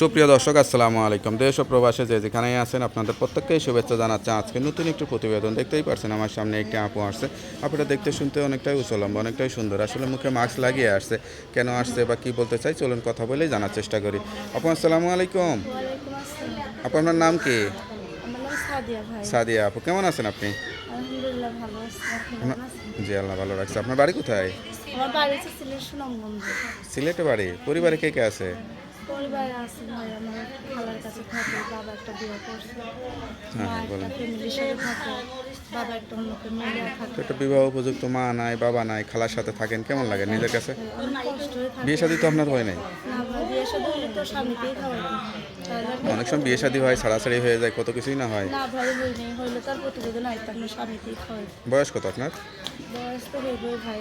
সুপ্রিয় দর্শক আসসালামু আলাইকুম। দেশ ও প্রবাসে যে যেখানেই আছেন আপনাদের প্রত্যেককেই শুভেচ্ছা জানাচ্ছি। আজকে নতুন একটি প্রতিবেদন দেখতেই পারছেন আমার সামনে একটি আপু আসছে। আপুটা দেখতে শুনতে অনেকটাই উচলম্ব অনেকটাই সুন্দর। আসলে মুখে মাস্ক লাগিয়ে আসছে। কেন আসছে বা কি বলতে চাই চলুন কথা বলেই জানার চেষ্টা করি। আপু আসসালামু আলাইকুম। আপু আপনার নাম কি? সাদিয়া আপু কেমন আছেন আপনি? জি আল্লাহ ভালো রাখছে। আপনার বাড়ি কোথায়? সিলেটে বাড়ি? পরিবারে কে কে আছে? পরিবারে আছে ভাই আমার খালার কাছে থাকে বাবা একটা বিয়ে করছে। হ্যাঁ, মা একটা ফ্যামিলির সাথে থাকে বাবা একটা অন্য ফ্যামিলি থাকে একটা বিবাহ উপযুক্ত মা নাই বাবা নাই খালার সাথে থাকেন কেমন লাগে নিজের কাছে? হয়ে বিয়ে শাদী তো আপনার হয় নাই? অনেক সময় বিয়ে শাদী হয় ছাড়াছাড়ি হয়ে যায় কত কিছুই না হয়। বয়স কত আপনার? বয়স তো হইবই ভাই।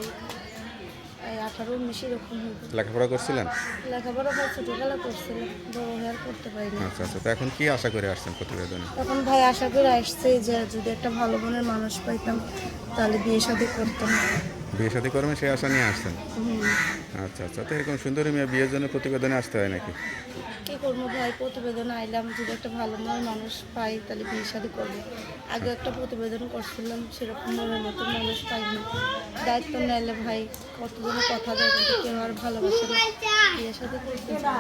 আঠারো উনিশ এরকম লেখাপড়া করছিলেন? লেখাপড়া ভাই ছোটবেলা করছিলাম বড় হয়ে করতে পারিনি আচ্ছা আচ্ছা। তো এখন কি আশা করে আসছেন প্রতিবেদনে? তখন ভাই আশা করে আসছে যে যদি একটা ভালো মনের মানুষ পাইতাম তাহলে বিয়ে শাদি করতাম। বিয়ে শাদী করবেন সেই আশা নিয়ে আসছেন। আচ্ছা আচ্ছা। তো এরকম সুন্দরী মেয়ে বিয়ের জন্য প্রতিবেদনে আসতে হয় নাকি? কি করব ভাই? প্রতিবেদন আইলাম যদি একটা ভালো মনের মানুষ পাই তাহলে বিয়ে শাদি করব। আগে একটা প্রতিবেদন করছিলাম সেরকম মনের মতো মানুষ পাইনি। দায়িত্ব নিলে ভাই কতজনের কথা দেয় কিন্তু কেউ আর ভালোবাসে না। বিয়ে শাদি করতে চায় না।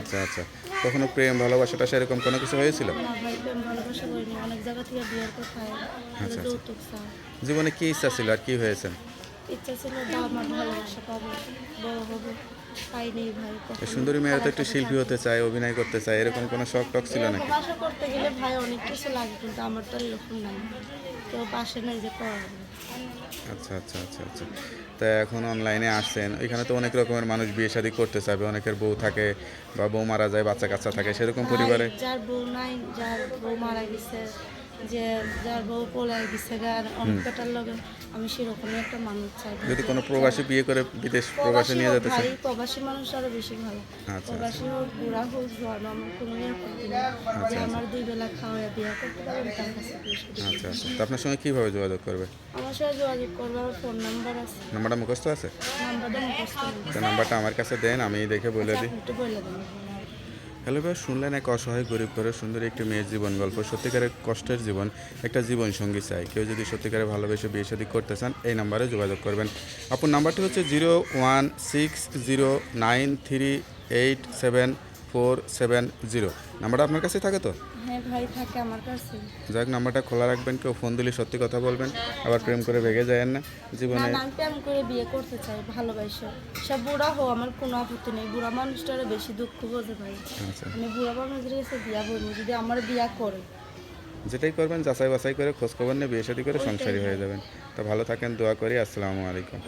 আচ্ছা আচ্ছা। কখনো প্রেম ভালোবাসাটা সেরকম কোনো কিছু হয়েছিল? না ভাই প্রেম ভালোবাসা করিনি। অনেক জায়গা থেকে বিয়ের কথা আচ্ছা। যৌতুক চায় জীবনে কি ইচ্ছা ছিল আর কি হয়েছে? ইচ্ছা ছিল আমার ভালোবাসা পাবো বড় হব। পাইনি ভাই সুন্দরী মেয়েরা তো একটু শিল্পী হতে চায় অভিনয় করতে চায় এরকম কোনো শখ টক ছিল নাকি? করতে গেলে ভাই অনেক কিছু লাগে কিন্তু আমার তো এরকম নাই। কেউ পাশে নেই যে আচ্ছা আচ্ছা আচ্ছা আচ্ছা। তা এখন অনলাইনে আসছেন। এখানে তো অনেক রকমের মানুষ বিয়ে শাদী করতে চাবে অনেকের বউ থাকে বা বউ মারা যায় বাচ্চা কাচ্চা থাকে সেরকম পরিবারে? যার বউ নাই যার বউ মারা গেছে যে যার বউ পলাই গেছে আর অনেক পেটার লগে আমি সেরকমই একটা মানুষ চাই। যদি কোনো প্রবাসী বিয়ে করে বিদেশ প্রবাসে নিয়ে যেতে চায়? ভাই প্রবাসী মানুষ আরও বেশি ভালো। আচ্ছা। প্রবাসী হোক বুড়া হোক জোয়ান আমার কোনো ইয়ে যে আমার দুই বেলা খাওয়া বিয়ে করতে পারবেন তার কাছে আচ্ছা আচ্ছা। তো আপনার সঙ্গে কীভাবে যোগাযোগ করবে? আমার সাথে যোগাযোগ করবে আমার ফোন নাম্বার আছে। নাম্বারটা মুখস্থ আছে? নাম্বারটা মুখস্থ নাম্বারটা আমার কাছে দেন আমি দেখে বলে দিই। একটু বলে দেবেন হ্যালো ভাই শুনলেন এক অসহায় গরিব ঘরের সুন্দর একটি মেয়ের জীবন গল্প, সত্যিকারের কষ্টের জীবন, একটা জীবন সঙ্গী চাই। কেউ যদি সত্যিকারে ভালোবেসে বিয়ে শাদী করতে চান, এই নাম্বারে যোগাযোগ করবেন। আপনার নাম্বারটি হচ্ছে zero one six zero nine three eight seven four seven zero নাম্বারটা আপনার কাছে থাকে তো? হ্যাঁ ভাই থাকে আমার কাছে। যাক নাম্বারটা খোলা রাখবেন কেউ ফোন দিলে সত্যি কথা বলবেন। আবার প্রেম করে ভেগে যায় না জীবনে। আমি প্রেম করে বিয়ে করতে চাই ভালোবাসে। সব বুড়া হো আমার কোনো আপত্তি নেই। বুড়া মানুষটারও বেশি দুঃখ বোঝে ভাই। আচ্ছা। আমি বুড়া মানুষের কাছে বিয়া বলব যদি আমার বিয়া করে। যেটাই করবেন যাচাই বাছাই করে খোঁজ খবর নিয়ে বিয়ে শাদী করে সংসারী হয়ে যাবেন। তো ভালো থাকেন দোয়া করি। আসসালামু আলাইকুম।